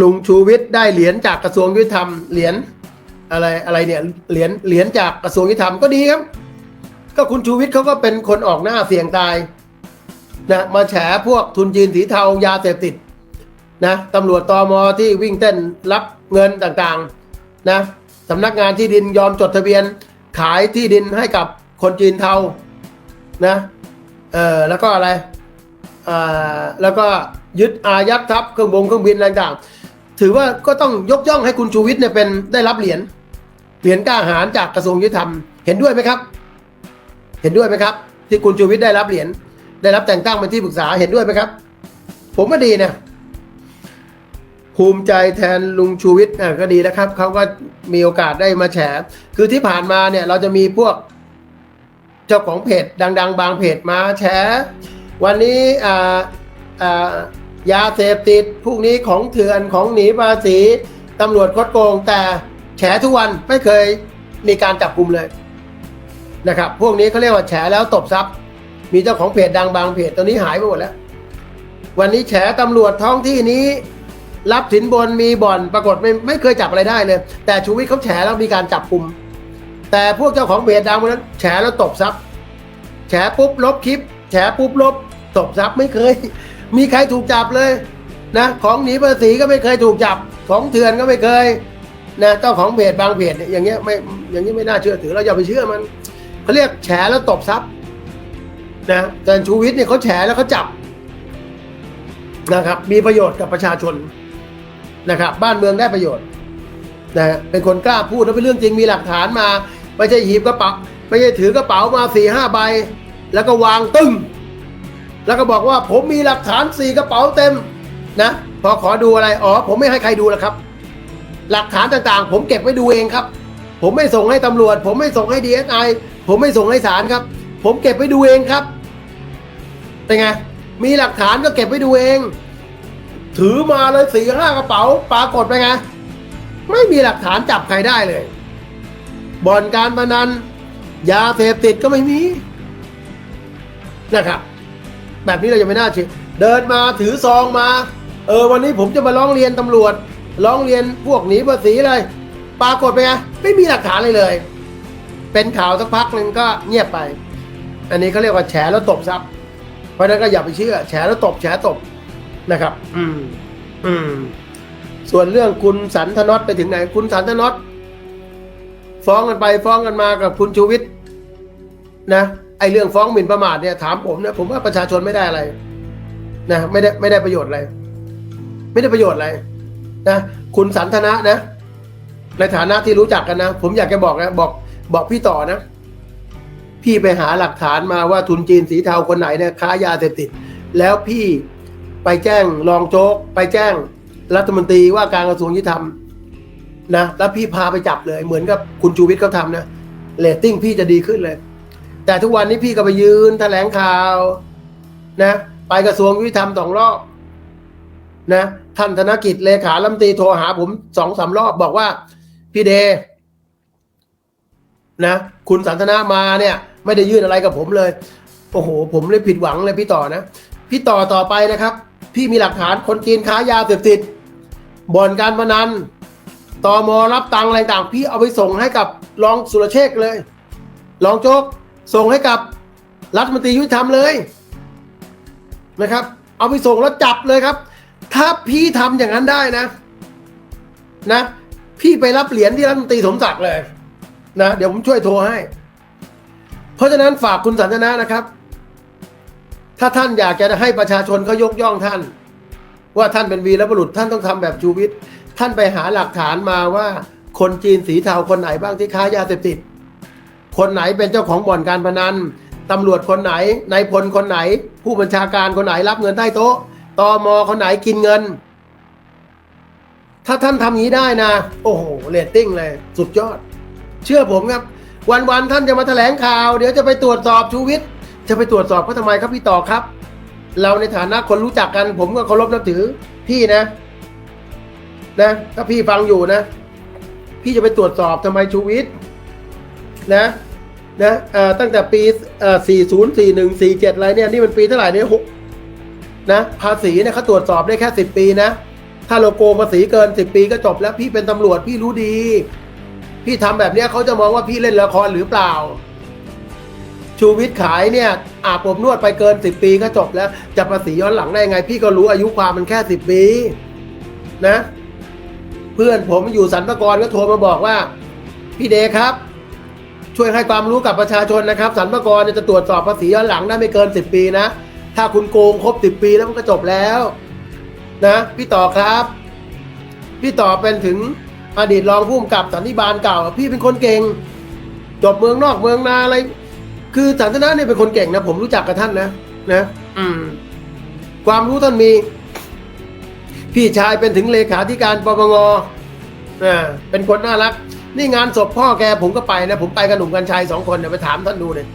ลุงชูวิทย์ได้เหรียญจากกระทรวงยุติธรรมเหรียญอะไรอะไรเนี่ยเหรียญเหรียญจากกระทรวงยุติธรรมก็ดีครับ ก็คุณชูวิทย์เขาก็เป็นคนออกหน้าเสี่ยงตายนะมาแฉพวกทุนจีนสีเทายาเสพติดนะตำรวจตอมอที่วิ่งเต้นรับเงินต่างๆนะสำนักงานที่ดินยอมจดทะเบียนขายที่ดินให้กับคนจีนเทานะเออแล้วก็อะไร แล้วก็ยึดอายัดทัพเครื่องบงเครื่องบินอะไรต่างๆถือว่าก็ต้องยกย่องให้คุณชูวิทย์เนี่ยเป็นได้รับเหรียญเหรียญกล้าหาญจากกระทรวงยุติธรรมเห็นด้วยไหมครับ เห็นด้วยไหมครับ ที่คุณชูวิทย์ได้รับเหรียญได้รับแต่งตั้งเป็นที่ปรึกษาเห็นด้วยไหมครับ ผมว่าดีนะภูมิใจแทนลุงชูวิทย์ก็ดีนะครับเขาก็มีโอกาสได้มาแฉคือที่ผ่านมาเนี่ยเราจะมีพวกเจ้าของเพจดัง ๆ บางเพจมาแฉ วันนี้ยาเสพติดพวกนี้ของเถื่อนของหนีภาษีตำรวจคดโกง แต่แฉทุกวันไม่เคยมีการจับกลุ่มเลยนะครับ พวกนี้เขาเรียกว่าแฉแล้วตบทรัพย์ มีเจ้าของเพจดังบางเพจตอนนี้หายไปหมดแล้ว วันนี้แฉตำรวจท้องที่นี้ รับสินบนมีบ่อนปรากฏไม่ไม่เคยจับอะไรได้เลย แต่ชูวิทย์เขาแฉแล้วมีการจับกลุ่มแต่พวกเจ้าของเพจดังพวกนั้นแฉแล้วตบทรัพย์แฉปุ๊บลบคลิปแฉปุ๊บลบ ตบทรัพย์ไม่เคย มีใครถูกจับเลยนะของหนีภาษีก็ไม่เคยถูกจับ ของเถื่อนก็ไม่เคยนะเจ้าของเพจบางเพจอย่างเงี้ยไม่อย่างนี้ไม่น่าเชื่อถือเราอย่าไปเชื่อมันเขาเรียกแฉแล้วตบทรัพย์นะแต่ชูวิทย์เนี่ยเขาแฉแล้วเขาจับนะครับ มีประโยชน์กับประชาชนนะครับ บ้านเมืองได้ประโยชน์นะฮะเป็นคนกล้าพูดแล้วเป็นเรื่องจริงมีหลักฐานมา ไม่ใช่หีบกระเป๋าไม่ใช่ถือกระเป๋ามาสี่ห้าใบ แล้วก็วางตึ้ง แล้วก็บอกว่าผมมีหลักฐานสี่กระเป๋าเต็มนะพอขอดูอะไรอ๋อผมไม่ให้ใครดูแล้วครับ หลักฐานต่างๆ ผมเก็บไว้ดูเองครับ ผมไม่ส่งให้ตำรวจ ผมไม่ส่งให้ดีเอสไอผมไม่ส่งให้ศาลครับ ผมเก็บไว้ดูเองครับเป็นไงมีหลักฐานก็เก็บไว้ดูเอง ถือมาเลยสี่ห้ากระเป๋า ปรากฏไปไงไม่มีหลักฐานจับใครได้เลย บ่อนการพนันยาเสพติดก็ไม่มีนะครับ แบบนี้เราจะไม่น่าเชื่อเดินมาถือซองมา เออวันนี้ผมจะมาร้องเรียนตำรวจ ร้องเรียนพวกหนีภาษีอะไรปรากฏไปนไงไม่มีหลักฐานเลยเลย เป็นข่าวสักพักหนึ่งก็เงียบไป อันนี้เขาเรียกว่าแฉแล้วตบซับเพราะฉะนั้นก็อย่าไปเชื่อ แฉแล้วตบแฉตบนะครับ อืม อืม ส่วนเรื่องคุณสันทนอตไปถึงไหน คุณสันทนอตฟ้องกันไปฟ้องกันมากับคุณชูวิทย์นะ ไอเรื่องฟ้องหมิ่นประมาทเนี่ยถามผมนะผมว่าประชาชนไม่ได้อะไร นะไม่ได้ไม่ได้ประโยชน์อะไร ไม่ได้ประโยชน์อะไรนะคุณสันทนะนะ ในฐานะที่รู้จักกันนะ ผมอยากจะบอกนะบอกบอกพี่ต่อนะ พี่ไปหาหลักฐานมาว่าทุนจีนสีเทาคนไหนเนี่ยค้ายาเสพติด แล้วพี่ไปแจ้งรองโจ๊ก ไปแจ้งรัฐมนตรีว่าการกระทรวงยุติธรรมนะแล้วพี่พาไปจับเลย เหมือนกับคุณชูวิทย์เขาทำนะเรตติ้งพี่จะดีขึ้นเลย แต่ทุกวันนี้พี่ก็ไปยืนแถลงข่าว นะ ไปกระทรวงยุติธรรมสองรอบ นะท่านธนกิจเลขาลัมตีโทรหาผมสองสามรอบบอกว่า พี่เด นะ คุณสันทนามาเนี่ย ไม่ได้ยื่นอะไรกับผมเลย โอ้โห ผมเลยผิดหวังเลยพี่ต่อนะ พี่ต่อต่อไปนะครับ พี่มีหลักฐานคนจีนค้ายาเสพติดบ่อนการพนันตอมอรับตังอะไรต่าง พี่เอาไปส่งให้กับรองสุรเชษเลย รองโจ๊ก ส่งให้กับรัฐมนตรียุติธรรมเลยนะครับ เอาไปส่งแล้วจับเลยครับ ถ้าพี่ทำอย่างนั้นได้นะ นะ พี่ไปรับเหรียญที่รัฐมนตรีสมศักดิ์เลยนะเดี๋ยวผมช่วยโทรให้ เพราะฉะนั้นฝากคุณสันทนานะครับ ถ้าท่านอยากจะให้ประชาชนเขายกย่องท่าน ว่าท่านเป็นวีรบุรุษท่านต้องทำแบบชูวิทย์ท่านไปหาหลักฐานมาว่าคนจีนสีเทาคนไหนบ้างที่ค้ายาเสพติด คนไหนเป็นเจ้าของบ่อนการพนันตำรวจคนไหนนายพลคนไหน ผู้บัญชาการคนไหนรับเงินใต้โต๊ะตอมอคนไหนกินเงิน ถ้าท่านทำางนี้ได้นะ โอ้โหเรตติ้งเลย สุดยอด เชื่อผมครับ วันๆท่านจะมาแถลงข่าว เดี๋ยวจะไปตรวจสอบชูวิทย์จะไปตรวจสอบเขาทำไมครับพี่ต่อครับ เราในฐานะคนรู้จักกัน ผมก็เคารพนับถือ พี่นะ นะ ถ้าพี่ฟังอยู่นะ พี่จะไปตรวจสอบทำไมชูวิทย์นะ นะตั้งแต่ปี 40 41 47 อะไรเนี่ยนี่มันปีเท่าไหร่เนี่ยหกนะภาษีเนี่ยเขาตรวจสอบได้แค่ 10 ปีนะ ถ้าเราโกงภาษีเกินสิบปีก็จบแล้วพี่เป็นตำรวจพี่รู้ดี พี่ทำแบบเนี้ยเขาจะมองว่าพี่เล่นละครหรือเปล่า ชูวิทย์ขายเนี่ยอาบอบนวดไปเกินสิบปีก็จบแล้ว จะภาษีย้อนหลังได้ไง พี่ก็รู้อายุความมันแค่สิบปี นะ เพื่อนผมอยู่สรรพากรก็โทรมาบอกว่า พี่เดครับ ช่วยให้ความรู้กับประชาชนนะครับสรรพากรเนี่ยจะตรวจสอบภาษีย้อนหลังได้ไม่เกินสิบปีนะ ถ้าคุณโกงครบสิบปีแล้วมันก็จบแล้วนะพี่ต่อครับ พี่ต่อเป็นถึงอดีตรองผู้กำกับสันนิบาลเก่า พี่เป็นคนเก่ง จบเมืองนอกเมืองนาอะไร คือสันทนาเนี่ยเป็นคนเก่งนะผมรู้จักกับท่านนะนะอืม ความรู้ท่านมี พี่ชายเป็นถึงเลขาธิการปปงอ่าเป็นคนน่ารัก นี่งานศพพ่อแกผมก็ไปนะ ผมไปกับหนุ่มกัญชัยสองคนเนี่ยไปถามท่านดูเลย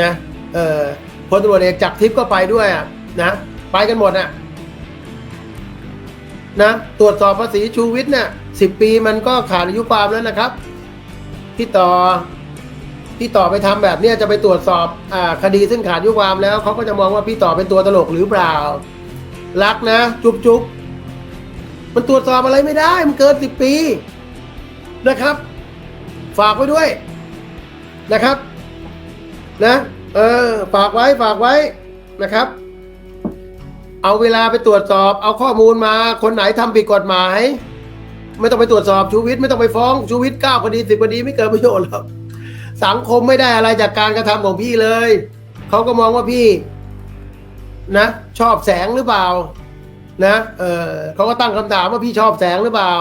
นะเออพลตำรวจเอกจักรทิพย์ก็ไปด้วยอะนะไปกันหมดอะนะตรวจสอบภาษีชูวิทย์เนี่ยสิบปีมันก็ขาดอายุความแล้วนะครับ พี่ต่อพี่ต่อไปทำแบบเนี้ยจะไปตรวจสอบอ่าคดีซึ่งขาดอายุความแล้วเขาก็จะมองว่าพี่ต่อเป็นตัวตลกหรือเปล่า รักนะ จุ๊บจุ๊บมันตรวจสอบอะไรไม่ได้ มันเกินสิบปี นะครับ ฝากไว้ด้วยนะครับนะเออฝากไว้ฝากไว้นะครับ เอาเวลาไปตรวจสอบ เอาข้อมูลมาคนไหนทำผิดกฎหมาย ไม่ต้องไปตรวจสอบชูวิทย์ไม่ต้องไปฟ้องชูวิทย์เก้าคดีสิบคดีไม่เกิดประโยชน์หรอกสังคมไม่ได้อะไรจากการกระทำของพี่เลยเขาก็มองว่าพี่ นะ ชอบแสงหรือเปล่า นะเออเขาก็ตั้งคำถามว่าพี่ชอบแสงหรือเปล่า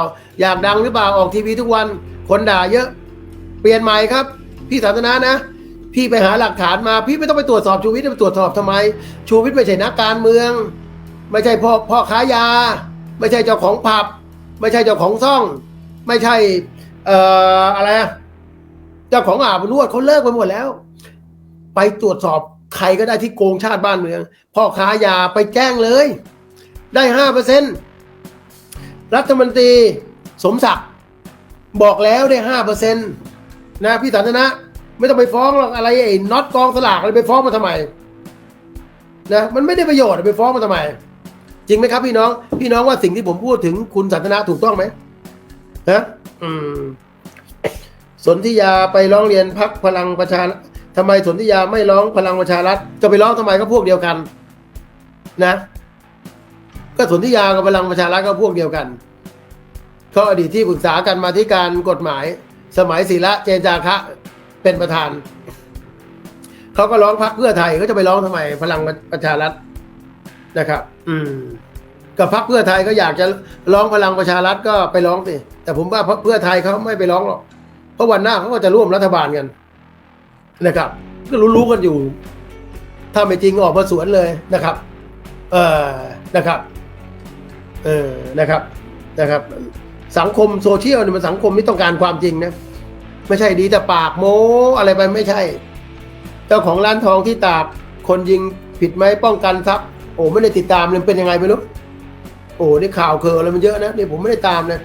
อยากดังหรือเปล่าออกทีวีทุกวันคนด่าเยอะ เปลี่ยนใหม่ครับ พี่สันทนานะ พี่ไปหาหลักฐานมาพี่ไม่ต้องไปตรวจสอบชูวิทย์ไปตรวจสอบทำไม ชูวิทย์ไม่ใช่นักการเมือง ไม่ใช่พ่อพ่อค้ายา ไม่ใช่เจ้าของผับ ไม่ใช่เจ้าของซ่อง ไม่ใช่เอ่ออะไรอะเจ้าของอาบอบนวดเขาเลิกไปหมดแล้ว ไปตรวจสอบใครก็ได้ที่โกงชาติบ้านเมือง พ่อค้ายาไปแจ้งเลย ได้ห้าเปอร์เซ็นต์รัฐมนตรีสมศักดิ์บอกแล้วได้ห้าเปอร์เซ็นต์นะพี่สันทนะ ไม่ต้องไปฟ้องหรอกอะไรไอ้น็อตกองสลากอะไรไปฟ้องมาทำไมนะมันไม่ได้ประโยชน์ไปฟ้องมาทำไม จริงไหมครับพี่น้อง พี่น้องว่าสิ่งที่ผมพูดถึงคุณสันทนาถูกต้องไหมฮะอืมสนธิยาไปร้องเรียนพักพลังประชาทำไมสนธิยาไม่ร้องพลังประชารัฐจะไปร้องทำไมก็พวกเดียวกัน นะ ก็สนธิยากับพลังประชารัฐก็พวกเดียวกันเขาอดีตที่ปรึกษากันมาที่การกฎหมาย สมัยศิระเจนจาคะเป็นประธานเขาก็ร้องพักเพื่อไทยเขาจะไปร้องทำไมพลังประชารัฐนะครับ อืม กับพักเพื่อไทยก็อยากจะร้องพลังประชารัฐก็ไปร้องสิแต่ผมว่าพรรคเพื่อไทยเขาไม่ไปร้องหรอกเพราะวันหน้าเขาก็จะร่วมรัฐบาลกันนะครับ ก็รู้ๆกันอยู่ ถ้าไม่จริงออกมาสวนเลยนะครับ เออนะครับ เออนะครับนะครับ สังคมโซเชียลเนี่ยมันสังคมไม่ต้องการความจริงนะ ไม่ใช่ดีแต่ปากโม้อะไรไปไม่ใช่ เจ้าของร้านทองที่ตากคนยิงผิดไหมป้องกันทรัพย์โอ้ไม่ได้ติดตามเลยเป็นยังไงไม่รู้โอ้นี่ข่าวเคออะไรมันเยอะนะนี่ผมไม่ได้ตามนะ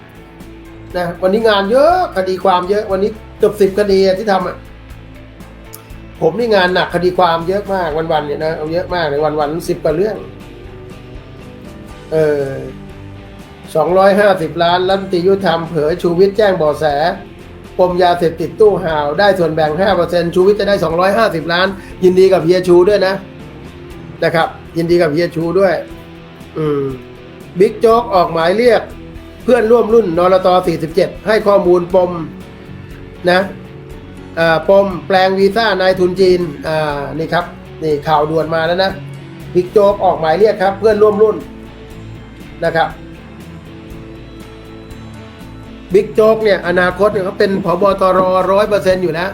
นะวันนี้งานเยอะคดีความเยอะ วันนี้เกือบสิบคดีที่ทำอะผมนี่งานหนักคดีความเยอะมากวันๆเนี่ยนะเอาเยอะมากเลยวันๆสิบกว่าเรื่อง เออ สองร้อยห้าสิบล้านรัฐมนตรียุติธรรมเผยชูวิทย์แจ้งเบาะแสปมยาเสพติดตู้ห่าว ได้ส่วนแบ่งห้าเปอร์เซ็นชูวิทย์จะได้สองร้อยห้าสิบล้าน ยินดีกับเฮียชูด้วยนะ นะครับ ยินดีกับเฮียชูด้วย อืมบิ๊กโจ๊กออกหมายเรียก เพื่อนร่วมรุ่นนรต47 ให้ข้อมูลปม นะปมแปลงวีซ่านายทุนจีน อ่า นี่ครับ นี่ข่าวด่วนมาแล้วนะ บิ๊กโจ๊กออกหมายเรียกครับ เพื่อนร่วมรุ่นนะครับ บิ๊กโจ๊กเนี่ยอนาคตเนี่ยเขาเป็นผบตรร้อยเปอร์เซ็นต์อยู่แล้ว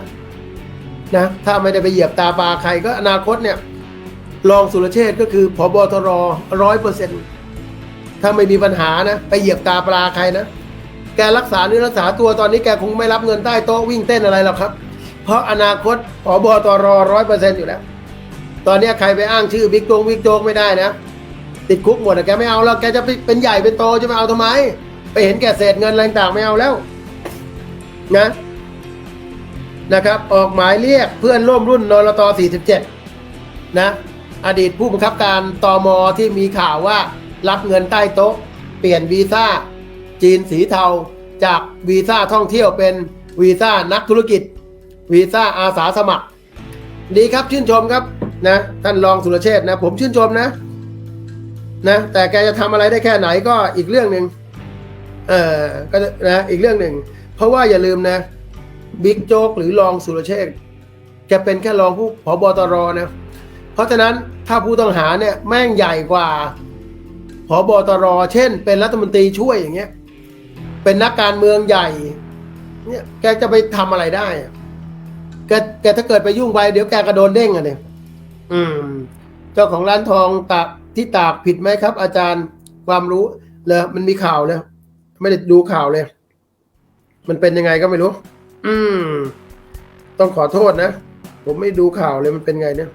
นะถ้าไม่ได้ไปเหยียบตาปลาใครก็อนาคตเนี่ยรองสุรเชษก็คือผบตรร้อยเปอร์เซ็นต์ถ้าไม่มีปัญหานะไปเหยียบตาปลาใครนะแกรักษาเนื้อรักษาตัวตอนนี้แกคงไม่รับเงินใต้โต๊ะวิ่งเต้นอะไรหรอกครับ เพราะอนาคตผบตรร้อยเปอร์เซ็นต์อยู่แล้ว ตอนนี้ใครไปอ้างชื่อบิ๊กโจ๊กบิ๊กโจ๊กไม่ได้นะ ติดคุกหมดอะแกไม่เอาแล้วแกจะไปเป็นใหญ่เป็นโตจะมาเอาทำไม ไปเห็นแก่เศษเงินอะไรต่างไม่เอาแล้ว นะนะครับ ออกหมายเรียกเพื่อนร่วมรุ่นนรต47 นะ อดีตผู้บังคับการตอมอที่มีข่าวว่ารับเงินใต้โต๊ะ เปลี่ยนวีซ่า จีนสีเทา จากวีซ่าท่องเที่ยวเป็นวีซ่านักธุรกิจ วีซ่าอาสาสมัคร ดีครับชื่นชมครับนะท่านรองสุรเชษนะ ผมชื่นชมนะ นะ แต่แกจะทำอะไรได้แค่ไหนก็อีกเรื่องหนึ่ง เออก็นะอีกเรื่องหนึ่ง เพราะว่าอย่าลืมนะบิ๊กโจ๊กหรือรองสุรเชษแกเป็นแค่รองผู้ผบตรนะเพราะฉะนั้นถ้าผู้ต้องหาเนี่ยแม่งใหญ่กว่าผบตรเช่น เป็นรัฐมนตรีช่วยอย่างเงี้ย เป็นนักการเมืองใหญ่เนี่ยแกจะไปทำอะไรได้แกแกถ้าเกิดไปยุ่งไปเดี๋ยวแกก็โดนเด้งอะเนี่ยอืม เจ้าของร้านทองตากที่ตากผิดไหมครับ อาจารย์ความรู้เลยมันมีข่าวเลย ไม่ได้ดูข่าวเลย มันเป็นยังไงก็ไม่รู้ อืม ต้องขอโทษนะ ผมไม่ดูข่าวเลยมันเป็นไงเนี่ย